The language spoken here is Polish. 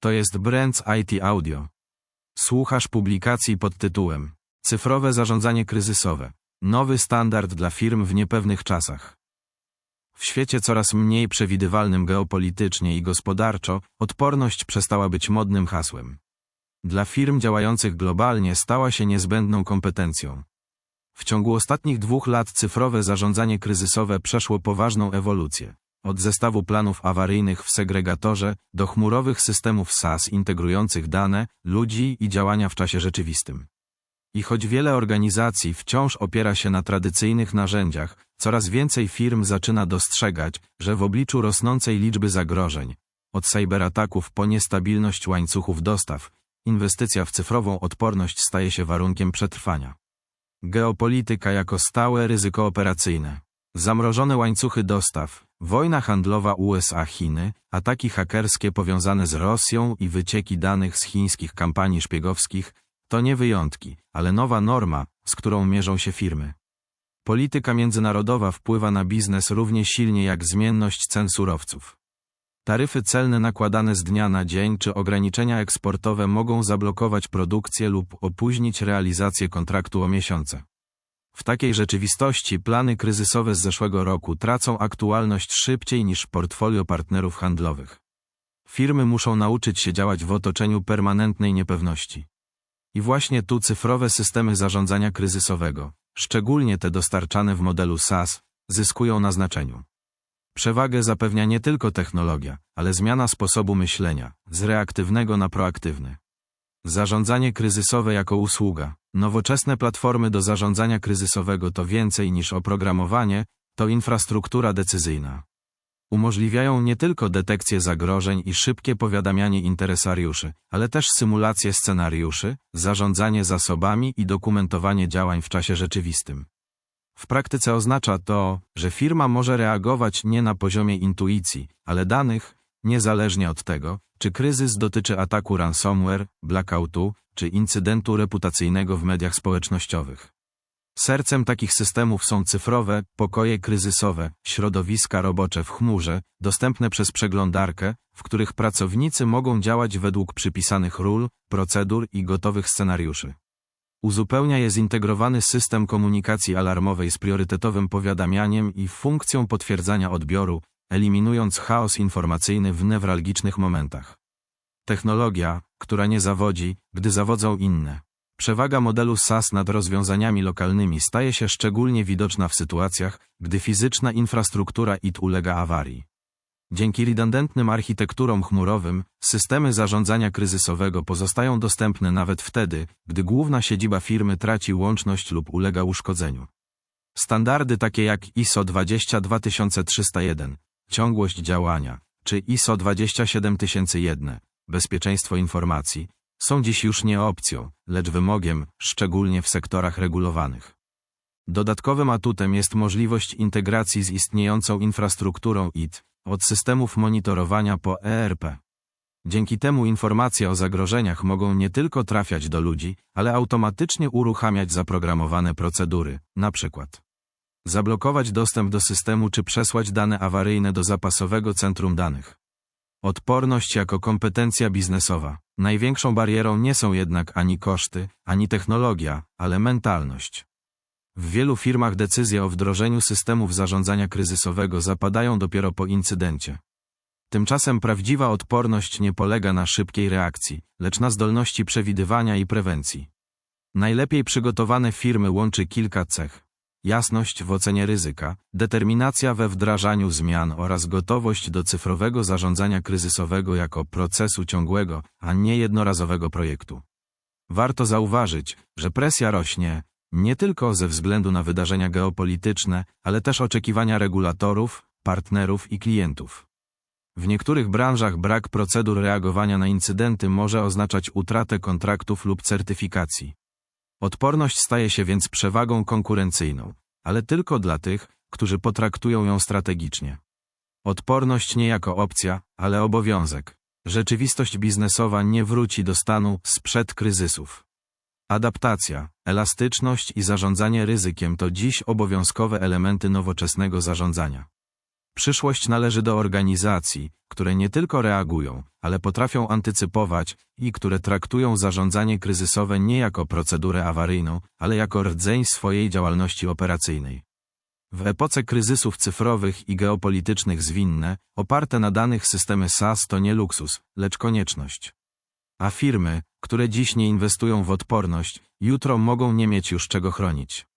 To jest Brands IT Audio. Słuchasz publikacji pod tytułem Cyfrowe zarządzanie kryzysowe. Nowy standard dla firm w niepewnych czasach. W świecie coraz mniej przewidywalnym geopolitycznie i gospodarczo, odporność przestała być modnym hasłem. Dla firm działających globalnie stała się niezbędną kompetencją. W ciągu ostatnich dwóch lat cyfrowe zarządzanie kryzysowe przeszło poważną ewolucję. Od zestawu planów awaryjnych w segregatorze do chmurowych systemów SaaS integrujących dane, ludzi i działania w czasie rzeczywistym. I choć wiele organizacji wciąż opiera się na tradycyjnych narzędziach, coraz więcej firm zaczyna dostrzegać, że w obliczu rosnącej liczby zagrożeń, od cyberataków po niestabilność łańcuchów dostaw, inwestycja w cyfrową odporność staje się warunkiem przetrwania. Geopolityka jako stałe ryzyko operacyjne. Zamrożone łańcuchy dostaw, wojna handlowa USA-Chiny, ataki hakerskie powiązane z Rosją i wycieki danych z chińskich kampanii szpiegowskich to nie wyjątki, ale nowa norma, z którą mierzą się firmy. Polityka międzynarodowa wpływa na biznes równie silnie jak zmienność cen surowców. Taryfy celne nakładane z dnia na dzień czy ograniczenia eksportowe mogą zablokować produkcję lub opóźnić realizację kontraktu o miesiące. W takiej rzeczywistości plany kryzysowe z zeszłego roku tracą aktualność szybciej niż portfolio partnerów handlowych. Firmy muszą nauczyć się działać w otoczeniu permanentnej niepewności. I właśnie tu cyfrowe systemy zarządzania kryzysowego, szczególnie te dostarczane w modelu SaaS, zyskują na znaczeniu. Przewagę zapewnia nie tylko technologia, ale zmiana sposobu myślenia, z reaktywnego na proaktywny. Zarządzanie kryzysowe jako usługa. Nowoczesne platformy do zarządzania kryzysowego to więcej niż oprogramowanie, to infrastruktura decyzyjna. Umożliwiają nie tylko detekcję zagrożeń i szybkie powiadamianie interesariuszy, ale też symulację scenariuszy, zarządzanie zasobami i dokumentowanie działań w czasie rzeczywistym. W praktyce oznacza to, że firma może reagować nie na poziomie intuicji, ale danych, niezależnie od tego, czy kryzys dotyczy ataku ransomware, blackoutu, czy incydentu reputacyjnego w mediach społecznościowych. Sercem takich systemów są cyfrowe, pokoje kryzysowe, środowiska robocze w chmurze, dostępne przez przeglądarkę, w których pracownicy mogą działać według przypisanych ról, procedur i gotowych scenariuszy. Uzupełnia je zintegrowany system komunikacji alarmowej z priorytetowym powiadamianiem i funkcją potwierdzania odbioru, eliminując chaos informacyjny w newralgicznych momentach. Technologia, która nie zawodzi, gdy zawodzą inne. Przewaga modelu SaaS nad rozwiązaniami lokalnymi staje się szczególnie widoczna w sytuacjach, gdy fizyczna infrastruktura IT ulega awarii. Dzięki redundantnym architekturom chmurowym, systemy zarządzania kryzysowego pozostają dostępne nawet wtedy, gdy główna siedziba firmy traci łączność lub ulega uszkodzeniu. Standardy takie jak ISO 22301, ciągłość działania, czy ISO 27001, bezpieczeństwo informacji, są dziś już nie opcją, lecz wymogiem, szczególnie w sektorach regulowanych. Dodatkowym atutem jest możliwość integracji z istniejącą infrastrukturą IT, od systemów monitorowania po ERP. Dzięki temu informacje o zagrożeniach mogą nie tylko trafiać do ludzi, ale automatycznie uruchamiać zaprogramowane procedury, przykład zablokować dostęp do systemu czy przesłać dane awaryjne do zapasowego centrum danych. Odporność jako kompetencja biznesowa. Największą barierą nie są jednak ani koszty, ani technologia, ale mentalność. W wielu firmach decyzje o wdrożeniu systemów zarządzania kryzysowego zapadają dopiero po incydencie. Tymczasem prawdziwa odporność nie polega na szybkiej reakcji, lecz na zdolności przewidywania i prewencji. Najlepiej przygotowane firmy łączy kilka cech. Jasność w ocenie ryzyka, determinacja we wdrażaniu zmian oraz gotowość do cyfrowego zarządzania kryzysowego jako procesu ciągłego, a nie jednorazowego projektu. Warto zauważyć, że presja rośnie, nie tylko ze względu na wydarzenia geopolityczne, ale też oczekiwania regulatorów, partnerów i klientów. W niektórych branżach brak procedur reagowania na incydenty może oznaczać utratę kontraktów lub certyfikacji. Odporność staje się więc przewagą konkurencyjną, ale tylko dla tych, którzy potraktują ją strategicznie. Odporność nie jako opcja, ale obowiązek. Rzeczywistość biznesowa nie wróci do stanu sprzed kryzysów. Adaptacja, elastyczność i zarządzanie ryzykiem to dziś obowiązkowe elementy nowoczesnego zarządzania. Przyszłość należy do organizacji, które nie tylko reagują, ale potrafią antycypować i które traktują zarządzanie kryzysowe nie jako procedurę awaryjną, ale jako rdzeń swojej działalności operacyjnej. W epoce kryzysów cyfrowych i geopolitycznych zwinne, oparte na danych systemy SaaS to nie luksus, lecz konieczność. A firmy, które dziś nie inwestują w odporność, jutro mogą nie mieć już czego chronić.